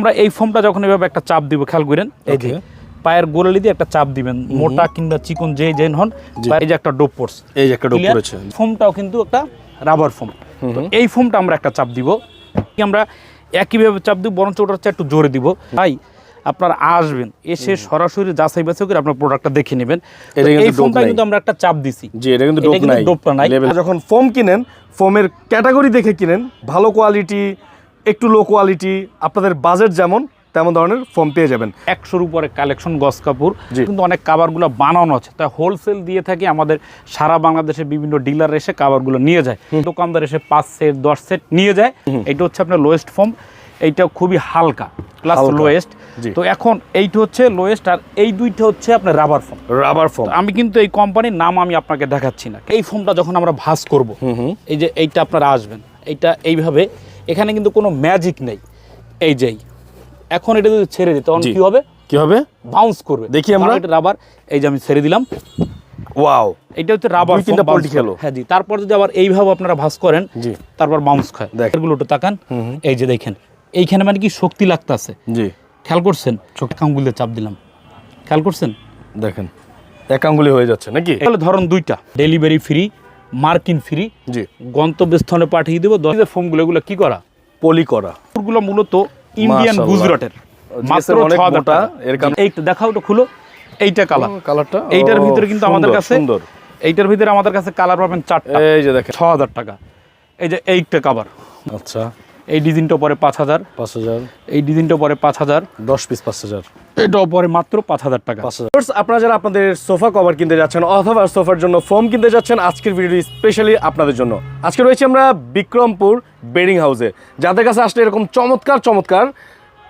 আমরা এই ফোমটা যখন এভাবে একটা চাপ দিব খেয়াল করেন এই যে পায়ের গোড়ালি দিয়ে একটা চাপ দিবেন মোটা কিংবা চিকন যে যেন হন এই যে একটা ডোপ পড়ছে। এই যে একটা ডোপ? পড়েছে। ফোমটাও কিন্তু একটা রাবার ফোম এই ফোমটা আমরা একটা চাপ দিব। আমরা একইভাবে চাপ দিব বরঞ্চ ওটা হচ্ছে একটু জোরে দিব। ভাই আপনারা আসবেন এসে সরাসরি যাচাই বাছাই করে আপনার প্রোডাক্টটা দেখে নেবেন। এই ফোমটা কিন্তু আমরা একটা চাপ দিছি। জি এটা কিন্তু ডোপ নাই। ডোপটা নাই। যখন ফোম কিনেন ফোমের ক্যাটাগরি দেখে কিনেন ভালো কোয়ালিটি একটু লো কোয়ালিটি আপনাদের বাজেট যেমন তেমন ধরনের ফোম পেয়ে যাবেন। একশোর উপরে কালেকশন গস কাপড়। কিন্তু অনেক কাবারগুলো বানানো আছে। তাই হোলসেল দিয়ে থাকি আমাদের সারা বাংলাদেশে বিভিন্ন ডিলার এসে কাবারগুলো নিয়ে যায়। দোকানদার এসে পাঁচ সেট দশ সেট নিয়ে যায়। এটা হচ্ছে আপনার লোয়েস্ট ফর্ম এইটা খুবই হালকা প্লাস লোয়েস্ট তো এখন এইটা হচ্ছে লোয়েস্ট আর এই দুইটা হচ্ছে আপনার রাবার ফর্ম রাবার ফোম আমি কিন্তু এই কোম্পানির নাম আমি আপনাকে দেখাচ্ছি না। এই ফোমটা যখন আমরা ভাঁজ করব এই যে এইটা আপনারা আসবেন এইটা এইভাবে এখানে কিন্তু কোনো ম্যাজিক নেই। এই যেই এখন এটা যদি ছেড়ে দিই তখন। কি হবে? কি হবে? বাউন্স করবে। দেখি আমরা। এটা রাবার এই যে আমি ছেড়ে দিলাম। ওয়াও এটা হচ্ছে রাবার তিনটা পোল্ট্রি খেলো। হ্যাঁ জি তারপর যদি আবার এইভাবে আপনারা ভাঁজ করেন জি। তারপর বাউন্স খায়। দেখ। এগুলো একটু তাকান। এই যে দেখেন এইখানে মানে কি শক্তি লাগতাছে জি। খেয়াল করছেন? চোখ আঙ্গুলে চাপ দিলাম। খেয়াল করছেন? দেখেন এক আঙ্গুলি হয়ে যাচ্ছে নাকি? তাহলে ধরুন দুইটা। ডেলিভারি ফ্রি মার্কিন ফ্রি জি। গন্তব্যস্থানে পাঠিয়ে দেবো। দশ ফোমগুলো এগুলো কি করা? পলি করা। গুলো মূলত ইন্ডিয়ান গুজরাটের। মাত্র মোটা, এর এইটা দেখাও ওটা খুলো। এইটা কালার কালারটা এইটার ভিতরে কিন্তু আমাদের কাছে সুন্দর। এইটার ভিতরে আমাদের কাছে কালার পাবেন চারটা। এই যে দেখেন। ছ হাজার টাকা। এই যে এইটা কাবার আচ্ছা। এই ডিজাইনটা পরে পাঁচ হাজার। পাঁচ হাজার। এই ডিজাইনটা পরে পাঁচ হাজার। দশ পিস পাঁচ হাজার। মাত্র পাঁচ হাজার টাকা। আপনারা যারা আপনাদের সোফা কভার কিনতে যাচ্ছেন অথবা সোফার জন্য ফোম কিনতে যাচ্ছেন, আজকের স্পেশালি আপনাদের জন্য। আজকে রয়েছে আমরা বিক্রমপুর বেডিং হাউসে যাদের কাছে আসলে এরকম চমৎকার চমৎকার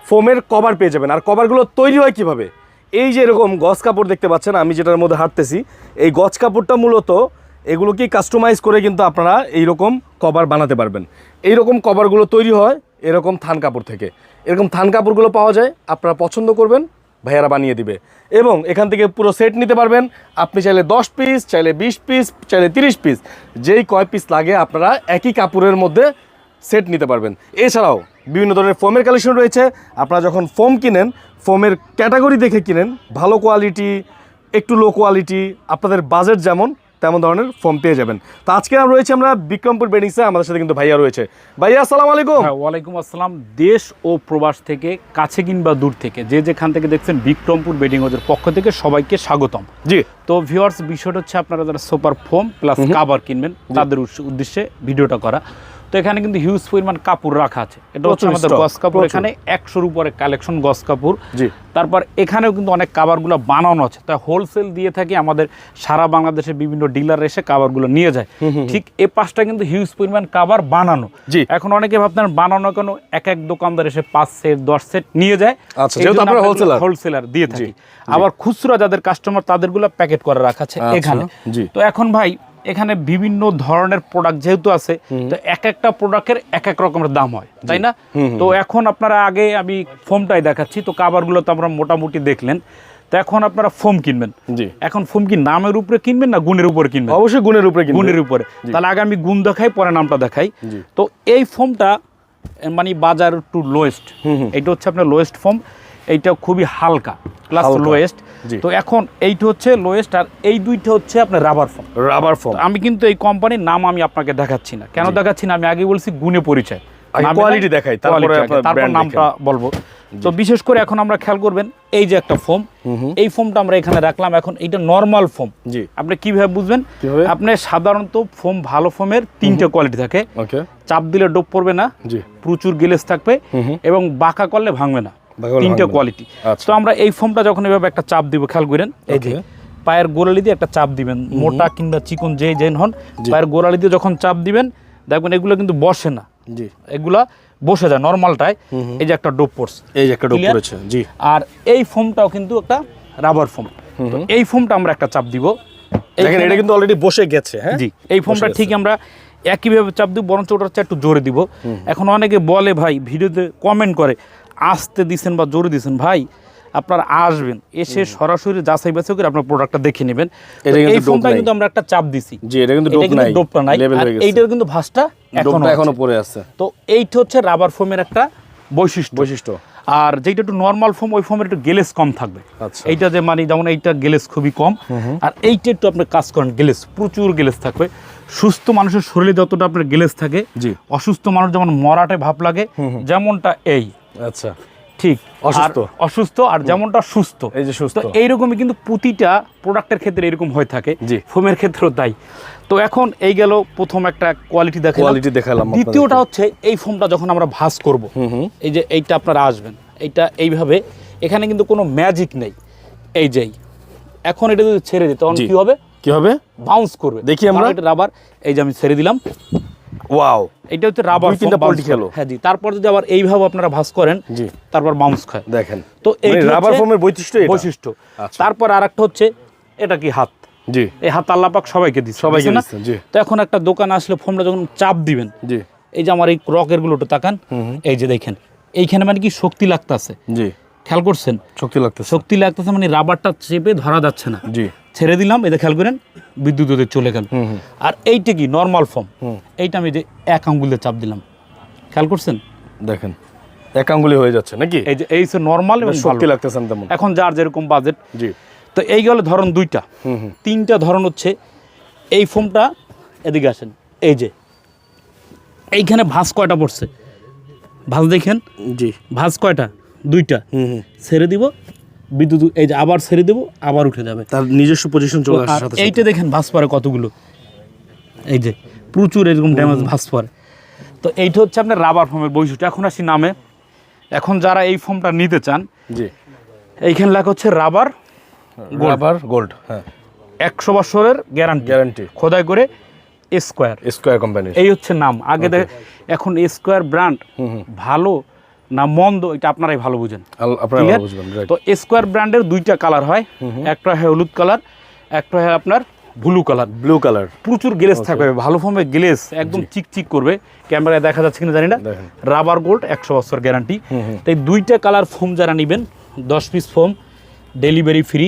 ফোমের কভার পেয়ে যাবেন। আর কভারগুলো তৈরি হয় কীভাবে? এই যে এরকম গজ কাপড় দেখতে পাচ্ছেন, আমি যেটার মধ্যে হাঁটতেছি, এই গজ কাপড়টা মূলত এগুলোকে কাস্টমাইজ করে কিন্তু আপনারা এইরকম কভার বানাতে পারবেন। এইরকম কভারগুলো তৈরি হয় এরকম থান কাপড় থেকে। এরকম থান কাপড়গুলো পাওয়া যায়, আপনারা পছন্দ করবেন, ভাইয়ারা বানিয়ে দিবে। এবং এখান থেকে পুরো সেট নিতে পারবেন, আপনি চাইলে দশ পিস চাইলে বিশ পিস চাইলে তিরিশ পিস যেই কয় পিস লাগে আপনারা একই কাপড়ের মধ্যে সেট নিতে পারবেন। এছাড়াও বিভিন্ন ধরনের ফোমের কালেকশন রয়েছে, আপনারা যখন ফোম কিনেন ফোমের ক্যাটাগরি দেখে কিনেন, ভালো কোয়ালিটি একটু লো কোয়ালিটি আপনাদের বাজেট যেমন তেমন ধরনের ফর্ম পেয়ে যাবেন। তো আজকে আমরা রয়েছে আমরা বিক্রমপুর বেডিংসে আমাদের সাথে কিন্তু ভাইয়া রয়েছে। ভাইয়া আসসালাম আলাইকুম। হ্যাঁ ওয়ালাইকুম আসসালাম। দেশ ও প্রবাস থেকে কাছে কিংবা দূর থেকে যে যেখান থেকে দেখছেন বিক্রমপুর বেডিং হাউসের পক্ষ থেকে সবাইকে স্বাগতম। জি। তো ভিওয়ার্স বিষয়টা হচ্ছে আপনারা যারা সুপার ফোম প্লাস কাভার কিনবেন তাদের উদ্দেশ্যে ভিডিওটা করা। তো এখানে কিন্তু হিউজ পরিমাণ কাপড় রাখা আছে। এটা হচ্ছে আমাদের গস কাপড়। এখানে একশোর উপরে কালেকশন গস কাপড়। জি। তারপর এখানেও কিন্তু অনেক কাভারগুলো বানানো আছে। তাই হোলসেল দিয়ে থাকি আমাদের সারা বাংলাদেশে বিভিন্ন ডিলার এসে কাভারগুলো নিয়ে যায়। ঠিক এ পাশটা কিন্তু হিউজ পরিমাণ কাভার বানানো। এখন অনেকে ভাবতেন বানানো কেন? এক এক দোকানদার এসে পাঁচ সেট দশ সেট নিয়ে যায়। আচ্ছা। হোলসেলার দিয়ে থাকি। আবার খুচরা যাদের কাস্টমার তাদেরগুলো প্যাকেট করে রাখা আছে আচ্ছা, এখানে। তো এখন ভাই এখানে বিভিন্ন ধরনের প্রোডাক্ট যেহেতু আছে তো এক একটা প্রোডাক্টের এক এক রকমের দাম হয় তাই না? তো এখন আপনারা আগে আমি ফোমটাই দেখাচ্ছি তো কাবারগুলো তো আমরা মোটামুটি দেখলেন তো এখন আপনারা ফোম কিনবেন। এখন ফোম কি নামের উপরে কিনবেন না গুণের উপরে কিনবেন? অবশ্যই গুণের উপরে গুণের উপরে। তাহলে আগে আমি গুণ দেখাই পরে নামটা দেখাই। তো এই ফোমটা মানে বাজার টু লোয়েস্ট এইটা হচ্ছে আপনার লোয়েস্ট ফোম। এইটা খুবই হালকা প্লাস লোয়েস্ট তো এখন এইটা হচ্ছে লোয়েস্ট আর এই দুইটা হচ্ছে আপনার রাবার ফোম রাবার ফোম আমি কিন্তু এই কোম্পানির নাম আমি আপনাকে দেখাচ্ছি না। কেন দেখাচ্ছি না? আমি আগে বলছি গুণে পরিচয়। নাই, দেখাই, তারপরে তারপর নামটা বলব। তো বিশেষ করে এখন আমরা খেয়াল করবেন এই যে একটা ফোম এই ফোমটা আমরা এখানে রাখলাম। এখন এটা নর্মাল ফোম জি। আপনি কীভাবে বুঝবেন? আপনি সাধারণত ফোম ভালো ফোমের তিনটে কোয়ালিটি থাকে। চাপ দিলে ডোপ পড়বে না। প্রচুর গেলেস থাকবে এবং বাঁকা করলে ভাঙবে না। তিনটে কোয়ালিটি আচ্ছা। তো আমরা এই ফোমটা যখন এভাবে একটা চাপ দিব খেয়াল করেন এই যে পায়ের গোড়ালি দিয়ে একটা চাপ দিবেন মোটা কিংবা চিকন যে যেন হন পায়ের গোড়ালি দিয়ে যখন চাপ দিবেন দেখবেন এগুলো কিন্তু বসে না। জি। এগুলা বসে যায় নর্মালটায়। এই যে একটা ডোপ পড়ছে। এই যে একটা ডোপ পড়েছে জি। আর এই ফোমটাও কিন্তু একটা রাবার ফোম তো এই ফোমটা আমরা একটা চাপ দিব। দেখেন এটা কিন্তু অলরেডি বসে গেছে হ্যাঁ? জি এই ফোনটা ঠিক আমরা একইভাবে চাপ দিব বরঞ্চ ওটা হচ্ছে একটু জোরে দিব। এখন অনেকে বলে ভাই ভিডিওতে কমেন্ট করে আসতে দিছেন বা জোরে দিছেন ভাই আপনারা আসবেন এসে সরাসরি যাচাই বাছাই করে আপনার প্রোডাক্টটা দেখে নেবেন। এই ফোনটা কিন্তু আমরা একটা চাপ দিছি। জি এটা কিন্তু ডোপ নাই। ডোপটা নাই। আর এইটার কিন্তু ভাঁজটা এখনও এখনও পড়ে আছে। তো এইটা হচ্ছে রাবার ফোমের একটা বৈশিষ্ট্য। বৈশিষ্ট্য। আর যেটা একটু নর্মাল ফোম ওই ফোমের একটু গেলেস কম থাকবে। আচ্ছা। এইটা যে মানে যেমন এইটা গেলেস খুবই কম। আর এইটা একটু আপনি কাজ করেন গেলেস প্রচুর গেলেস থাকবে। সুস্থ মানুষের শরীরে যতটা আপনার গেলেস থাকে। অসুস্থ মানুষ যেমন মরাটে ভাব লাগে যেমনটা এই। আচ্ছা ঠিক অসুস্থ। অসুস্থ আর যেমনটা সুস্থ। এই যে সুস্থ। এইরকমই কিন্তু প্রতিটা প্রোডাক্টের ক্ষেত্রে এরকম হয়ে থাকে। জি। ফোমের ক্ষেত্রেও তাই। তো এখন এই গেল প্রথম একটা কোয়ালিটি দেখা কোয়ালিটি দেখালাম দ্বিতীয়টা হচ্ছে এই ফোমটা যখন আমরা ভাঁজ করব এই যে এইটা আপনারা আসবেন এইটা এইভাবে এখানে কিন্তু কোনো ম্যাজিক নেই। এই যেই এখন এটা যদি ছেড়ে দিই তখন। কি হবে? কি হবে? বাউন্স করবে। দেখি আমরা। এটা রাবার এই যে আমি ছেড়ে দিলাম। ওয়াও এটা হচ্ছে রাবার তিনটা পোল্টি খেলো। হ্যাঁ। জি তারপর যদি আবার এইভাবে আপনারা ভাঁজ করেন জি। তারপর বাউন্স খায় দেখেন। তো এই মানে রাবার ফোমের বৈশিষ্ট্য বৈশিষ্ট্য। আচ্ছা। তারপর হচ্ছে এটা কি হাত? জি। এই হাত আল্লাপাক সবাইকে দিচ্ছে সবাইকে দিচ্ছে জি। তো এখন একটা দোকানে আসলে ফোনটা যখন চাপ দিবেন জি। এই যে আমার এই রকেরগুলো তাকান এই যে দেখেন এইখানে মানে কি শক্তি লাগতেছে? জি। খেয়াল করছেন? শক্তি লাগতেছে। শক্তি লাগতেছে মানে রাবারটা চেপে ধরা যাচ্ছে না। জি। ছেড়ে দিলাম এটা খেয়াল করেন বিদ্যুৎ ওদের চলে গেল। আর এইটা কি? নর্মাল ফর্ম এইটা আমি যে এক আঙ্গুলে চাপ দিলাম। খেয়াল করছেন? দেখেন এক আঙ্গুলি হয়ে যাচ্ছে নাকি? এই যে এই নর্মাল এবং শক্তি ভালো। লাগতেছে তেমন। এখন যার যেরকম বাজেট জি। তো এই গেল ধরন দুইটা। তিনটা ধরন হচ্ছে এই ফোমটা এদিকে আসেন এই যে। এইখানে ভাঁজ কয়টা পড়ছে? ভাঁজ দেখেন। জি। ভাঁজ কয়টা? দুইটা। ছেড়ে দিব বিদ্যুৎ এই যে আবার ছেড়ে দেবো আবার উঠে যাবে। তার নিজস্ব পজিশন চলে আসার সাথে এইটা দেখেন ভাঁজ পড়ে কতগুলো। এই যে প্রচুর এরকম ড্যামেজ ভাঁজ পড়ে তো এইটা হচ্ছে আপনার রাবার ফোমের বৈশিষ্ট্য। এখন আসি নামে। এখন যারা এই ফোমটা নিতে চান জি। এইখানে লেখা হচ্ছে রাবার রাবার গোল্ড হ্যাঁ। একশো বছরের গ্যারান্টি গ্যারান্টি খোদাই করে স্কোয়ার স্কোয়ার কোম্পানির এই হচ্ছে নাম। আগে দেখ এখন স্কোয়ার ব্র্যান্ড ভালো না মন্দ এটা আপনারাই ভালো বুঝেন। তো স্কোয়ার ব্র্যান্ডের দুইটা কালার হয়। একটা হয় হলুদ কালার একটা হয় আপনার ব্লু কালার ব্লু কালার প্রচুর গ্লেস থাকবে ভালো ফর্মে গ্লেস একদম চিকচিক করবে। ক্যামেরায় দেখা যাচ্ছে কিনা জানি না। রাবার গোল্ড একশো বছর গ্যারান্টি তাই দুইটা কালার ফোম যারা নেবেন দশ পিস ফোম ডেলিভারি ফ্রি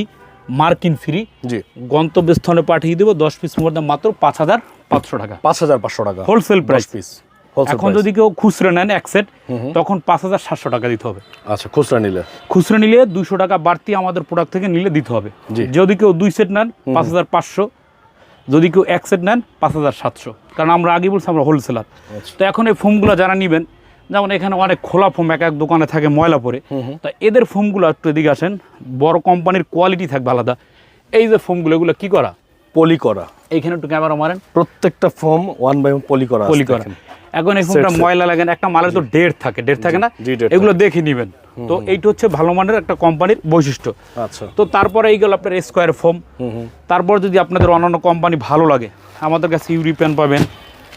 মার্কিন ফ্রি জি। গন্তব্যস্থানে পাঠিয়ে দেবো দশ পিস দাম মাত্র পাঁচ হাজার পাঁচশো টাকা। পাঁচ হাজার পাঁচশো টাকা। হোলসেল প্রাইস পিস এখন যদি কেউ খুচরো নেন এক সেট তখন পাঁচ হাজার সাতশো টাকা দিতে হবে। আচ্ছা খুচরা নিলে? খুচরো নিলে দুশো টাকা বাড়তি আমাদের প্রোডাক্ট থেকে নিলে দিতে হবে। যদি কেউ দুই সেট নেন পাঁচ হাজার পাঁচশো। যদি কেউ এক সেট নেন পাঁচ হাজার সাতশো। কারণ আমরা আগে বলছি আমরা হোলসেলার আচ্ছা। তো এখন এই ফোমগুলো যারা নেবেন যেমন এখানে অনেক খোলা ফোম এক এক দোকানে থাকে ময়লা পরে তা এদের ফোমগুলো একটু এদিকে আসেন। বড় কোম্পানির কোয়ালিটি থাকবে আলাদা। এই যে ফোমগুলো এগুলো কী করা? পলি করা। এইখানে একটু ক্যামেরা মারেন। প্রত্যেকটা foam one by one poly করা পলি করা। এখন এই ফোনটা set। ময়লা লাগেন একটা মালের তো ডেট থাকে ডেট থাকে না? এগুলো দেখে নেবেন। তো এইটা হচ্ছে ভালো মানের একটা কোম্পানির বৈশিষ্ট্য। আচ্ছা। তো তারপরে এই গেল আপনার স্কোয়ার ফোম তারপর যদি আপনাদের অন্যান্য কোম্পানি ভালো লাগে আমাদের কাছে ইউরিপিয়ান পাবেন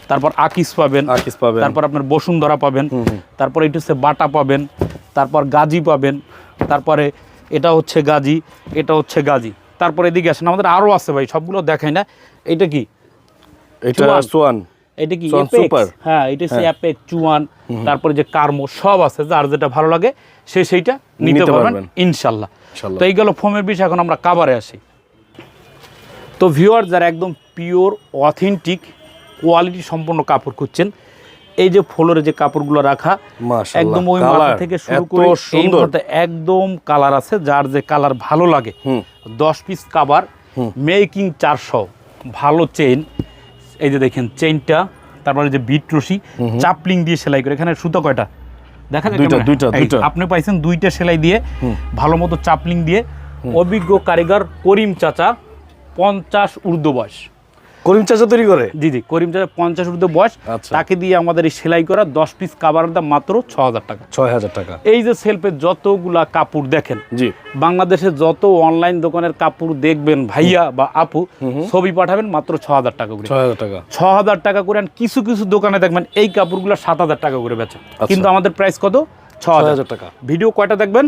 তারপর আকিস পাবেন আকিস পাবেন। তারপর আপনার বসুন্ধরা পাবেন তারপর এটা হচ্ছে বাটা পাবেন তারপর গাজী পাবেন তারপরে এটা হচ্ছে গাজী এটা হচ্ছে গাজী। তারপর এদিকে আসেন। আমাদের আরও আছে ভাই সবগুলো দেখাই না। এটা কি? এটা সোয়ান এটা কি? Super? হ্যাঁ এটা অ্যাপেক চুয়ান তারপরে যে কার্মো সব আছে যার যেটা ভালো লাগে সে সেইটা নিতে পারবেন। ইনশাল্লাহ। তো এই গেল ফোমের বিষয় এখন আমরা কাবারে আসি। তো ভিউয়ার যারা একদম পিওর অথেন্টিক কোয়ালিটি সম্পন্ন কাপড় খুঁজছেন এই যে ফ্লোরে যে কাপড়গুলো রাখা একদম ওই মাথা থেকে শুরু করে এই একদম কালার আছে যার যে কালার ভালো লাগে দশ পিস কাবার মেকিং চারশো ভালো চেইন এই যে দেখেন চেইনটা তারপরে যে বিট রশি চাপলিং দিয়ে সেলাই করে এখানে সুতো কয়টা? দেখা যায় দুইটা, দুইটা, দুইটা। আপনি পাইছেন দুইটা সেলাই দিয়ে ভালো মতো চাপলিং দিয়ে অভিজ্ঞ কারিগর করিম চাচা পঞ্চাশ ঊর্ধ্ব বয়স। করিম চাচা তৈরি করে? জি জি করিম চাচা পঞ্চাশ ঊর্ধ্ব বয়স। আচ্ছা। তাকে দিয়ে আমাদের এই সেলাই করা দশ পিস কাবারের দাম মাত্র ছ হাজার টাকা। ছয় হাজার টাকা। এই যে সেলফে যতগুলা কাপড় দেখেন জি। বাংলাদেশে যত অনলাইন দোকানের কাপড় দেখবেন ভাইয়া বা আপু ছবি পাঠাবেন মাত্র ছ হাজার টাকা করে। ছয় হাজার টাকা। ছ হাজার টাকা করে কিছু কিছু দোকানে দেখবেন এই কাপড়গুলো সাত হাজার টাকা করে বেচে কিন্তু আমাদের প্রাইস কত? ছ হাজার টাকা। ভিডিও কয়টা দেখবেন?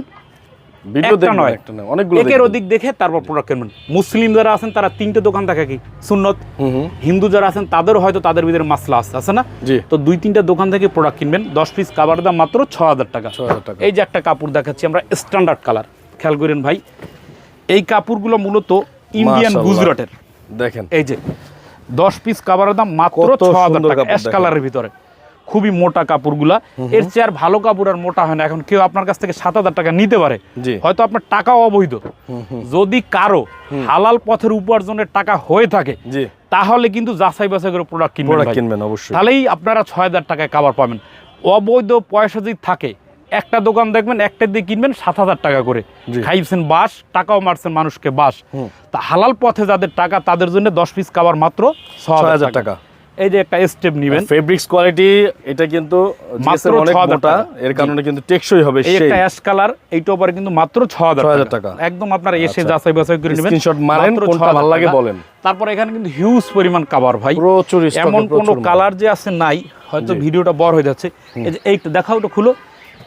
একটা নয়। অনেকগুলো একের অধিক দেখে তারপর প্রোডাক্ট কিনবেন। মুসলিম যারা আছেন তারা তিনটে দোকান থাকে কি? সুন্নত। হিন্দু যারা আছেন তাদেরও হয়তো তাদের ভিতরে মাসলা আছে আছে না? তো দুই তিনটা দোকান থেকে প্রোডাক্ট কিনবেন। দশ পিস কাবার দাম মাত্র ছ হাজার টাকা। টাকা। এই যে একটা কাপড় দেখাচ্ছি আমরা স্ট্যান্ডার্ড কালার খেয়াল করেন ভাই এই কাপড়গুলো মূলত ইন্ডিয়ান গুজরাটের। দেখেন। এই যে দশ পিস কাবারের দাম মাত্র ছ হাজার টাকা অ্যাশ কালারের ভিতরে। খুবই মোটা কাপড়গুলা। এর চেয়ে আর ভালো কাপড় আর মোটা হয় না। এখন কেউ আপনার কাছ থেকে সাত হাজার টাকা নিতে পারে। হয়তো আপনার টাকাও অবৈধ। যদি কারও হালাল পথের উপার্জনের টাকা হয়ে থাকে তাহলে কিন্তু যাচাই বাছাই করে প্রোডাক্ট কিনবেন কিনবেন অবশ্যই। তাহলেই আপনারা ছয় হাজার টাকায় কাবার পাবেন। অবৈধ পয়সা যদি থাকে একটা দোকান দেখবেন একটা দিয়ে কিনবেন সাত হাজার টাকা করে। খাইছেন বাস টাকাও মারছেন মানুষকে বাস তা হালাল পথে যাদের টাকা তাদের জন্য দশ পিস কাবার মাত্র ছ হাজার টাকা। টাকা। এই যে একটা স্টেপ নিবেন। ফেব্রিক্স কোয়ালিটি এটা কিন্তু মাত্র অনেক 6000 মোটা। এর কারণে কিন্তু টেকসই হবে এই সেই একটা অ্যাশ কালার এইটার উপরে কিন্তু মাত্র 6,000 টাকা। একদম আপনারা এসে আচ্ছা। যাচাই বাছাই করে নেবেন। Screenshot মারেন, কোনটা ভালো লাগে বলেন। তারপর এখানে কিন্তু হিউজ পরিমাণ কভার ভাই। প্রচুর এ এমন কোন কালার যে আছে নাই হয়তো ভিডিওটা বড় হয়ে যাচ্ছে। এই যে এইটা দেখাও তো খুলো।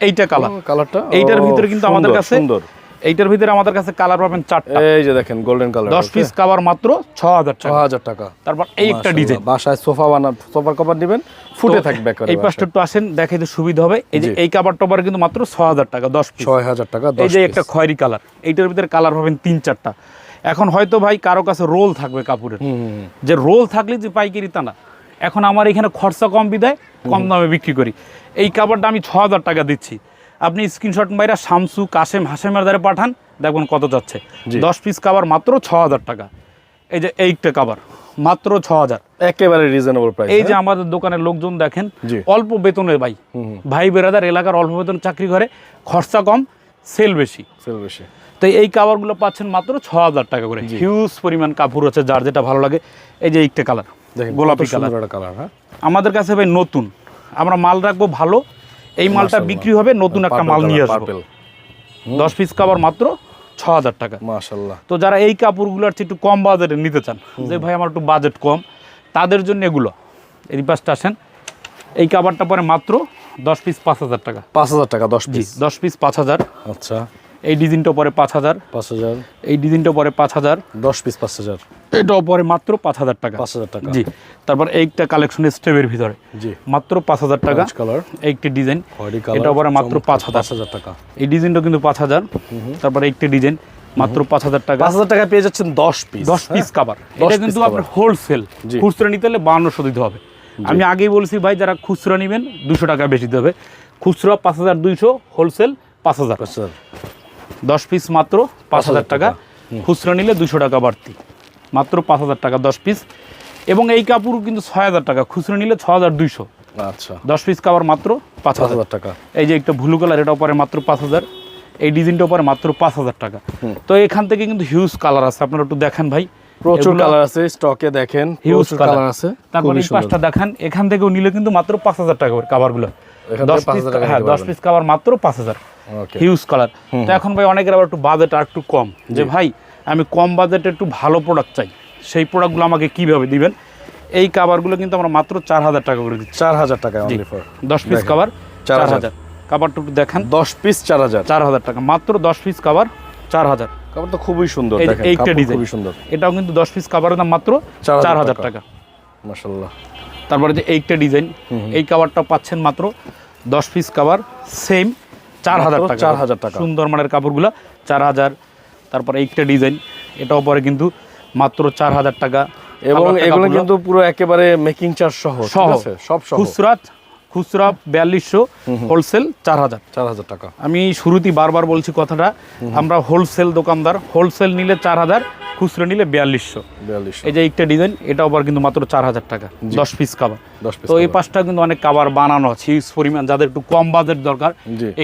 এইটা কালার কালারটা এইটার ভিতরে কিন্তু আমাদের কাছে সুন্দর। এইটার ভিতরে আমাদের কাছে কালার পাবেন চারটা। এই যে দেখেন গোল্ডেন কালার দশ পিস কাবার মাত্র ছ হাজার ছ টাকা। হাজার টাকা। তারপর এই একটা ডিজাইন বাসায় সোফা বানা সোফার কভার নেবেন ফুটে থাকবে একেবারে এই পাশটা একটু আসেন দেখাইতে সুবিধা হবে। এই যে এই কাবার টবার কিন্তু মাত্র ছ হাজার টাকা দশ পিস ছয় হাজার টাকা এই যে একটা খয়েরি কালার এইটার ভিতরে কালার পাবেন তিন চারটা। এখন হয়তো ভাই কারও কাছে রোল থাকবে কাপড়ের। যে রোল থাকলে যে পাইকারি তা না। এখন আমার এখানে খরচা কম বিদায় কম দামে বিক্রি করি। এই কাপড়টা আমি ছ হাজার টাকা দিচ্ছি। আপনি স্ক্রিনশট মাইরা শামসু কাশেম হাসেমের দ্বারা পাঠান দেখুন কত যাচ্ছে। দশ পিস কাবার মাত্র ছ হাজার টাকা। এই যে এইটা কাবার মাত্র ছ হাজার একেবারে রিজনেবল প্রাইস এই যে আমাদের দোকানের লোকজন দেখেন। অল্প বেতনের ভাই। ভাই বেরাদার এলাকার অল্প বেতন চাকরি করে খরচা কম সেল বেশি। সেল বেশি। তো এই কাভারগুলো পাচ্ছেন মাত্র ছ হাজার টাকা করে। হিউজ পরিমাণ কাপড় আছে যার যেটা ভালো লাগে। এই যে একটা কালার গোলাপি কালার কালার হ্যাঁ? আমাদের কাছে ভাই নতুন। আমরা মাল রাখব ভালো এই মালটা বিক্রি হবে নতুন একটা মাল নিয়ে আসবে। দশ পিস কাবার মাত্র ছ হাজার টাকা। মাশাল্লাহ তো যারা এই কাপড়গুলো আর একটু কম বাজারে নিতে চান যে ভাই আমার একটু বাজেট কম তাদের জন্য এগুলো। এই পাশটা আসেন। এই কাবারটা পরে মাত্র দশ পিস পাঁচ হাজার টাকা। পাঁচ হাজার টাকা দশ পিস দশ পিস পাঁচ হাজার। আচ্ছা। এই ডিজাইনটা পরে পাঁচ হাজার। পাঁচ হাজার। এই ডিজাইনটা পরে পাঁচ হাজার। দশ পিস পাঁচ হাজার। এটাও পরে মাত্র পাঁচ হাজার টাকা। পাঁচ হাজার টাকা। জি তারপর এইটা কালেকশন স্টেপের ভিতরে। জি। মাত্র পাঁচ হাজার টাকা। কালার এইটি ডিজাইন। এটা পরে মাত্র পাঁচ হাজার। হাজার টাকা। এই ডিজাইনটা কিন্তু পাঁচ হাজার। তারপর একটি ডিজাইন। মাত্র পাঁচ হাজার টাকা। পাঁচ হাজার টাকা পেয়ে যাচ্ছেন দশ পিস দশ পিস কাবার এটা কিন্তু। আপনার হোলসেল। খুচরা নিতে হলে বান্নশো দিতে হবে। আমি আগেই বলছি ভাই যারা খুচরা নেবেন দুশো টাকা বেশি দিতে হবে। খুচরা পাঁচ হাজার দুইশো হোলসেল পাঁচ হাজার। পাঁচ হাজার। দশ পিস মাত্র পাঁচ হাজার টাকা। খুচরা নিলে দুশো টাকা বাড়তি। মাত্র পাঁচ হাজার টাকা দশ পিস এবং এই কাপড় কিন্তু ছয় হাজার টাকা খুচরা নিলে ছ হাজার দুইশো। আচ্ছা। দশ পিস কাবার মাত্র পাঁচ হাজার। টাকা। এই যে একটা ব্লু কালার এটা পরে মাত্র পাঁচ হাজার। এই ডিজাইনটা পরে মাত্র পাঁচ হাজার টাকা। তো এখান থেকে কিন্তু হিউজ কালার আছে। আপনারা একটু দেখেন ভাই। প্রচুর কালার আছে স্টকে দেখেন হিউজ কালার আছে তারপর পাঁচটা। দেখান এখান থেকেও নিলে কিন্তু মাত্র পাঁচ হাজার টাকা কাভারগুলো দশ পিস হ্যাঁ দশ পিস কাভার মাত্র পাঁচ হাজার। হিউজ কালার তো এখন ভাই অনেকের আবার একটু বাজেট আর একটু কম। যে ভাই আমি কম বাজেটে একটু ভালো প্রোডাক্ট চাই। সেই প্রোডাক্টগুলো আমাকে কীভাবে দিবেন? এই কাভারগুলো কিন্তু আমরা মাত্র চার হাজার টাকা করে দিচ্ছি। চার হাজার টাকা দশ পিস কাভার চার হাজার। কাভারটা একটু দেখান। দশ পিস চার হাজার। চার হাজার টাকা। মাত্র দশ পিস কাভার চার হাজার। কাপড় তো খুবই সুন্দর এইটা ডিজাইন খুবই সুন্দর। এটাও কিন্তু দশ পিস কাভারের দাম মাত্র চার হাজার টাকা। মাশাল্লাহ তারপরে যে এইটা ডিজাইন এই কাভারটা পাচ্ছেন মাত্র দশ পিস কাভার সেম চার হাজার টাকা। 4,000 টাকা। সুন্দর মানের কাপড়গুলো চার হাজার তারপরে একটা ডিজাইন এটাও পরে কিন্তু মাত্র চার হাজার টাকা। এবং এগুলো কিন্তু পুরো একেবারে মেকিং চার্জ সহ সহ? সব খুচরা খুচরা বিয়াল্লিশশো হোলসেল চার হাজার চার হাজার টাকা। আমি শুরুতেই বারবার বলছি কথাটা আমরা হোলসেল দোকানদার হোলসেল নিলে চার হাজার খুচরা নিলে বিয়াল্লিশশো। বিয়াল্লিশ এই যে একটা ডিজাইন এটা আবার কিন্তু মাত্র চার হাজার টাকা দশ পিস কাভার দশ তো এই পাঁচটা কিন্তু অনেক কাবার বানানো আছে হিউজ পরিমাণ যাদের একটু কম বাজেট দরকার।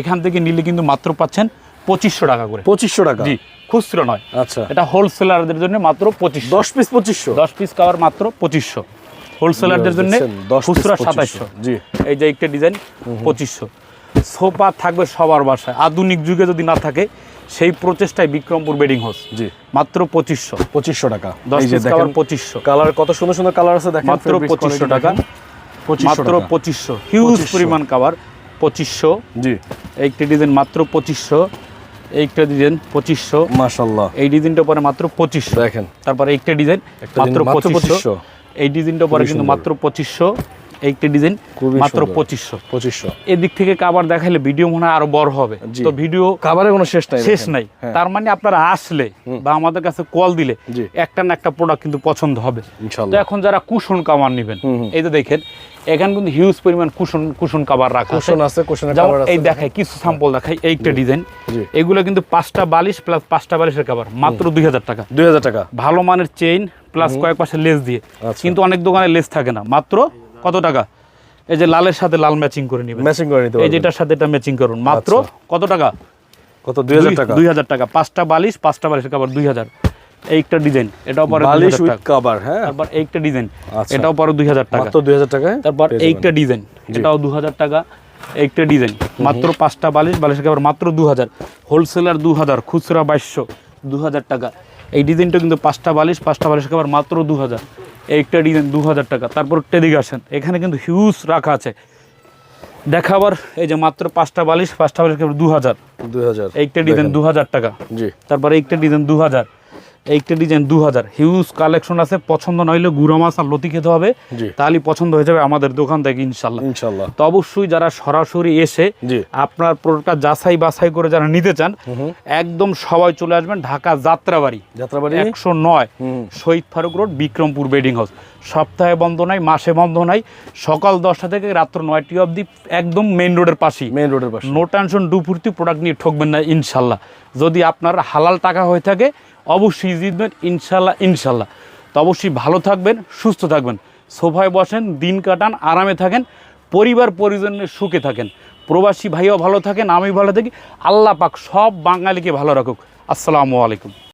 এখান থেকে নিলে কিন্তু মাত্র পাচ্ছেন পঁচিশশো টাকা করে। পঁচিশশো টাকা? জি খুচরো নয়। আচ্ছা। এটা হোলসেলারদের জন্য মাত্র পঁচিশ দশ পিস পঁচিশশো? দশ পিস কাভার মাত্র পঁচিশশো। হোলসেলারদের জন্য খুচরা 2500 সাতাইশশো। জি এই যে একটা ডিজাইন পঁচিশশো। সোফা থাকবে সবার বাসায়। আধুনিক যুগে যদি না থাকে সেই প্রচেষ্টায় বিক্রমপুর বেডিং হাউস। জি। মাত্র পঁচিশশো। পঁচিশশো টাকা। দশ দেখেন পঁচিশশো। কালার কত সুন্দর সুন্দর কালার আছে দেখেন মাত্র পঁচিশশো টাকা। মাত্র পঁচিশশো। হিউজ পরিমাণ কাভার পঁচিশশো। জি। এইটা ডিজাইন মাত্র পঁচিশশো। এইটা ডিজাইন পঁচিশশো। মাশাল্লাহ এই ডিজাইনটা পরে মাত্র পঁচিশশো। দেখেন। তারপরে একটা ডিজাইন মাত্র পঁচিশশো। 2500 এই ডিজাইনটা পরে কিন্তু মাত্র পঁচিশশো। এইটা ডিজাইন মাত্র। পঁচিশশো। পঁচিশশো। এদিক থেকে কাবার দেখাইলে ভিডিও মনে হয় আরও বড় হবে। তো ভিডিও খাবারের কোনো শেষ নাই শেষ নাই। হ্যাঁ। তার মানে আপনারা আসলে বা আমাদের কাছে কল দিলে একটা না একটা প্রোডাক্ট কিন্তু পছন্দ হবে। তো এখন যারা কুশন কাবার নেবেন এই যে দেখেন এখানে কিন্তু হিউজ পরিমাণ কুশন কুশন কাবার রাখা কুশন আছে খাবার আছে। এই দেখাই কিছু স্যাম্পল দেখাই এইটা ডিজাইন এগুলো কিন্তু পাঁচটা বালিশ প্লাস পাঁচটা বালিশের কাবার মাত্র দুই হাজার টাকা। দুই হাজার টাকা। ভালো মানের চেইন প্লাস কয়েক পাশে লেস দিয়ে। আচ্ছা। কিন্তু অনেক দোকানে লেস থাকে না। মাত্র কত টাকা? এই যে লালের সাথে লাল ম্যাচিং করে নেবেন। ম্যাচিং করে নিতে এই যেটার সাথে এটা ম্যাচিং করুন। মাত্র আচ্ছা। কত টাকা? কত? দুই হাজার টাকা। দুই হাজার টাকা। পাঁচটা বালিশ পাঁচটা বালিশের দুই হাজার। এইটা ডিজাইন এটাও পরে বালিশ উইথ টাকা। কাবার হ্যাঁ। তারপর এইটা ডিজাইন আচ্ছা। এটাও পরে দুই হাজার টাকা। মাত্র দুই হাজার টাকায় তারপর। এইটা ডিজাইন এটাও দু হাজার টাকা। একটা ডিজাইন মাত্র পাঁচটা বালিশ। বালিশের কাপড় মাত্র দু হাজার। হোলসেলার দু হাজার। খুচরা বাইশশো। দু হাজার টাকা। এই ডিজাইনটা কিন্তু পাঁচটা বালিশ পাঁচটা বালিশ খাবার মাত্র দু হাজার একটা ডিজাইন দু হাজার টাকা। তারপর টেদিকে আসেন এখানে কিন্তু হিউজ রাখা আছে। দেখাবার এই যে মাত্র পাঁচটা বালিশ পাঁচটা বালিশ খাবার দু হাজার দু হাজার একটা ডিজাইন দু হাজার টাকা। জি। তারপরে একটা ডিজাইন দু হাজার এইটা ডিজাইন দু হাজার হিউজ কালেকশন আছে পছন্দ নইলে গুঁড়ো মাছ আর লতি খেতে হবে। জি। তাহলেই পছন্দ হয়ে যাবে আমাদের দোকান থেকে ইনশাল্লাহ। ইনশাল্লাহ। তো অবশ্যই যারা সরাসরি এসে। আপনার প্রোডাক্টটা যাচাই বাছাই করে যারা নিতে চান একদম সবাই চলে আসবেন ঢাকা যাত্রাবাড়ি। যাত্রাবাড়ি? একশো নয় Shahid Faruk road Bikrampur bedding house সপ্তাহে বন্ধ নাই মাসে বন্ধ নাই সকাল দশটা থেকে রাত্র নয়টি অবধি একদম মেইন রোডের পাশেই। মেইন রোডের পাশে নো টেনশন ডুপুর্তি প্রোডাক্ট নিয়ে ঠকবেন না ইনশাল্লাহ। যদি আপনার হালাল টাকা হয়ে থাকে অবশ্যই জিতবেন, ইনশাল্লাহ ইনশাল্লাহ। তো অবশ্যই ভালো থাকবেন, সুস্থ থাকবেন। সোফায় বসেন, দিন কাটান, আরামে থাকেন, পরিবার পরিজনের সুখে থাকেন। প্রবাসী ভাইও ভালো থাকেন আমি ভালো থাকি। আল্লাহ পাক সব বাঙালিকে ভালো রাখুক। আসসালামু আলাইকুম।